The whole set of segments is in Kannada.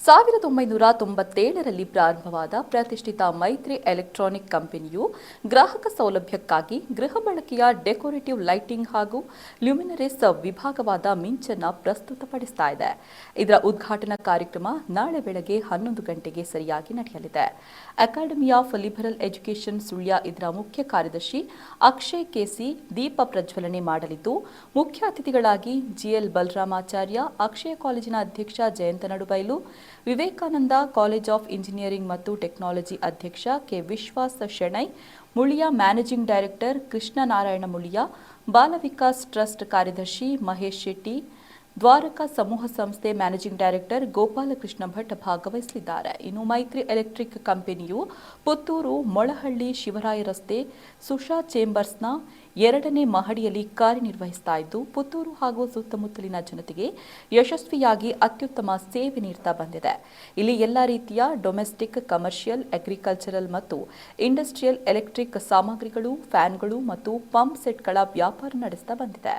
ಸಾವಿರದ ಒಂಬೈನೂರ ತೊಂಬತ್ತೇಳರಲ್ಲಿ ಪ್ರಾರಂಭವಾದ ಪ್ರತಿಷ್ಠಿತ ಮೈತ್ರಿ ಎಲೆಕ್ಟ್ರಾನಿಕ್ ಕಂಪನಿಯು ಗ್ರಾಹಕ ಸೌಲಭ್ಯಕ್ಕಾಗಿ ಗೃಹ ಬಳಕೆಯ ಡೆಕೋರೇಟಿವ್ ಲೈಟಿಂಗ್ ಹಾಗೂ ಲ್ಯೂಮಿನರಿಸ್ ವಿಭಾಗವಾದ ಮಿಂಚನ್ನು ಪ್ರಸ್ತುತಪಡಿಸ್ತಾ ಇದೆ. ಇದರ ಉದ್ಘಾಟನಾ ಕಾರ್ಯಕ್ರಮ ನಾಳೆ ಬೆಳಗ್ಗೆ ಹನ್ನೊಂದು ಗಂಟೆಗೆ ಸರಿಯಾಗಿ ನಡೆಯಲಿದೆ. Academy of liberal education Sullia ಇದರ ಮುಖ್ಯ ಕಾರ್ಯದರ್ಶಿ ಅಕ್ಷಯ್ ಕೆಸಿ ದೀಪ ಪ್ರಜ್ವಲನೆ ಮಾಡಲಿದ್ದು, ಮುಖ್ಯ ಅತಿಥಿಗಳಾಗಿ ಜಿಎಲ್ ಬಲರಾಮಾಚಾರ್ಯ, ಅಕ್ಷಯ ಕಾಲೇಜಿನ ಅಧ್ಯಕ್ಷ Jayanta Nadubailu Vivekananda college of engineering ಮತ್ತು ಟೆಕ್ನಾಲಜಿ ಅಧ್ಯಕ್ಷ K Vishwas Shenoy, Muliya managing director Krishnanarayana Muliya Bala Vikas trust ಕಾರ್ಯದರ್ಶಿ ಮಹೇಶ್ ಶೆಟ್ಟಿ ದ್ವಾರಕಾ ಸಮೂಹ ಸಂಸ್ಥೆ ಮ್ಯಾನೇಜಿಂಗ್ ಡೈರೆಕ್ಟರ್ ಗೋಪಾಲಕೃಷ್ಣ ಭಟ್ ಭಾಗವಹಿಸಲಿದ್ದಾರೆ. ಇನ್ನು ಮೈತ್ರಿ ಎಲೆಕ್ಟ್ರಿಕ್ ಕಂಪನಿಯು ಪುತ್ತೂರು, ಮೊಳಹಳ್ಳಿ, ಶಿವರಾಯ ರಸ್ತೆ, ಸುಶಾ ಚೇಂಬರ್ಸ್ನ ಎರಡನೇ ಮಹಡಿಯಲ್ಲಿ ಕಾರ್ಯನಿರ್ವಹಿಸ್ತಾ ಇದ್ದು, ಪುತ್ತೂರು ಹಾಗೂ ಸುತ್ತಮುತ್ತಲಿನ ಜನತೆಗೆ ಯಶಸ್ವಿಯಾಗಿ ಅತ್ಯುತ್ತಮ ಸೇವೆ ನೀಡ್ತಾ ಬಂದಿದೆ. ಇಲ್ಲಿ ಎಲ್ಲ ರೀತಿಯ ಡೊಮೆಸ್ಟಿಕ್, ಕಮರ್ಷಿಯಲ್, ಅಗ್ರಿಕಲ್ಚರಲ್ ಮತ್ತು ಇಂಡಸ್ಟ್ರಿಯಲ್ ಎಲೆಕ್ಟ್ರಿಕ್ ಸಾಮಗ್ರಿಗಳು, ಫ್ಯಾನ್ಗಳು ಮತ್ತು ಪಂಪ್ ಸೆಟ್ಗಳ ವ್ಯಾಪಾರ ನಡೆಸ್ತಾ ಬಂದಿದೆ.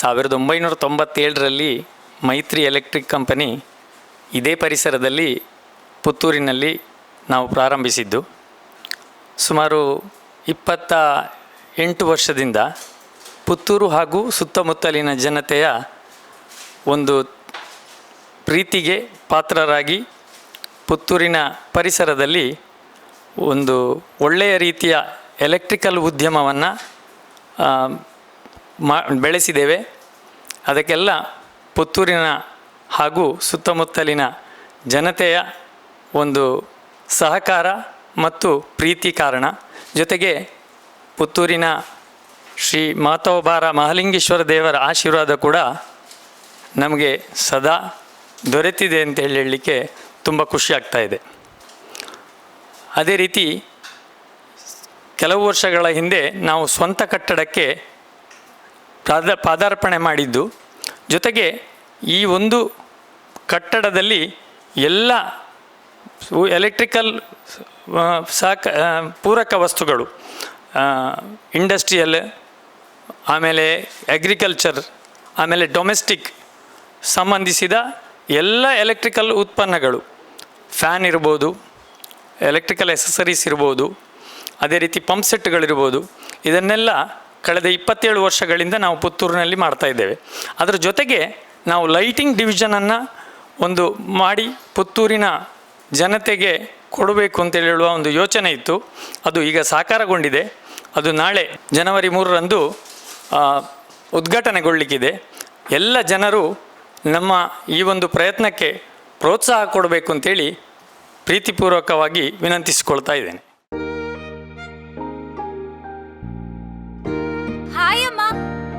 ಸಾವಿರದ ಒಂಬೈನೂರ ತೊಂಬತ್ತೇಳರಲ್ಲಿ ಮೈತ್ರಿ ಎಲೆಕ್ಟ್ರಿಕ್ ಕಂಪನಿ ಇದೇ ಪರಿಸರದಲ್ಲಿ ಪುತ್ತೂರಿನಲ್ಲಿ ನಾವು ಪ್ರಾರಂಭಿಸಿದ್ದು. ಸುಮಾರು ಇಪ್ಪತ್ತ ಎಂಟು ವರ್ಷದಿಂದ ಪುತ್ತೂರು ಹಾಗೂ ಸುತ್ತಮುತ್ತಲಿನ ಜನತೆಯ ಒಂದು ಪ್ರೀತಿಗೆ ಪಾತ್ರರಾಗಿ ಪುತ್ತೂರಿನ ಪರಿಸರದಲ್ಲಿ ಒಂದು ಒಳ್ಳೆಯ ರೀತಿಯ ಎಲೆಕ್ಟ್ರಿಕಲ್ ಉದ್ಯಮವನ್ನು ಮಾ, ಬೆಳೆಸಿದ್ದೇವೆ. ಅದಕ್ಕೆಲ್ಲ ಪುತ್ತೂರಿನ ಹಾಗೂ ಸುತ್ತಮುತ್ತಲಿನ ಜನತೆಯ ಒಂದು ಸಹಕಾರ ಮತ್ತು ಪ್ರೀತಿ ಕಾರಣ. ಜೊತೆಗೆ ಪುತ್ತೂರಿನ ಶ್ರೀ ಮಾತೋಬಾರ ಮಹಾಲಿಂಗೇಶ್ವರ ದೇವರ ಆಶೀರ್ವಾದ ಕೂಡ ನಮಗೆ ಸದಾ ದೊರೆತಿದೆ ಅಂತ ಹೇಳಿ ಹೇಳಲಿಕ್ಕೆ ತುಂಬ ಖುಷಿ ಇದೆ. ಅದೇ ರೀತಿ ಕೆಲವು ವರ್ಷಗಳ ಹಿಂದೆ ನಾವು ಸ್ವಂತ ಕಟ್ಟಡಕ್ಕೆ ಪಾದ, ಪಾದಾರ್ಪಣೆ ಮಾಡಿದ್ದು. ಜೊತೆಗೆ ಈ ಒಂದು ಕಟ್ಟಡದಲ್ಲಿ ಎಲ್ಲ ಎಲೆಕ್ಟ್ರಿಕಲ್ ಸಾಕ ಪೂರಕ ವಸ್ತುಗಳು ಇಂಡಸ್ಟ್ರಿಯಲ್ ಆಮೇಲೆ ಅಗ್ರಿಕಲ್ಚರ್ ಆಮೇಲೆ ಡೊಮೆಸ್ಟಿಕ್ ಸಂಬಂಧಿಸಿದ ಎಲ್ಲ ಎಲೆಕ್ಟ್ರಿಕಲ್ ಉತ್ಪನ್ನಗಳು. ಫ್ಯಾನ್ ಇರ್ಬೋದು ಎಲೆಕ್ಟ್ರಿಕಲ್ ಎಸೆಸರೀಸ್ ಇರ್ಬೋದು, ಅದೇ ರೀತಿ ಪಂಪ್ ಸೆಟ್ಗಳಿರ್ಬೋದು ಇದನ್ನೆಲ್ಲ ಕಳೆದ ಇಪ್ಪತ್ತೇಳು ವರ್ಷಗಳಿಂದ ನಾವು ಪುತ್ತೂರಿನಲ್ಲಿ ಮಾಡ್ತಾ ಇದ್ದೇವೆ. ಅದರ ಜೊತೆಗೆ ನಾವು ಲೈಟಿಂಗ್ ಡಿವಿಷನನ್ನು ಒಂದು ಮಾಡಿ ಪುತ್ತೂರಿನ ಜನತೆಗೆ ಕೊಡಬೇಕು ಅಂತ ಹೇಳುವ ಒಂದು ಯೋಚನೆ ಇತ್ತು. ಅದು ಈಗ ಸಾಕಾರಗೊಂಡಿದೆ. ಅದು ನಾಳೆ ಜನವರಿ ಮೂರರಂದು ಉದ್ಘಾಟನೆಗೊಳ್ಳಿಕ್ಕಿದೆ. ಎಲ್ಲ ಜನರು ನಮ್ಮ ಈ ಒಂದು ಪ್ರಯತ್ನಕ್ಕೆ ಪ್ರೋತ್ಸಾಹ ಕೊಡಬೇಕು ಅಂತೇಳಿ ಪ್ರೀತಿಪೂರ್ವಕವಾಗಿ ವಿನಂತಿಸಿಕೊಳ್ತಾ ಇದ್ದೇನೆ.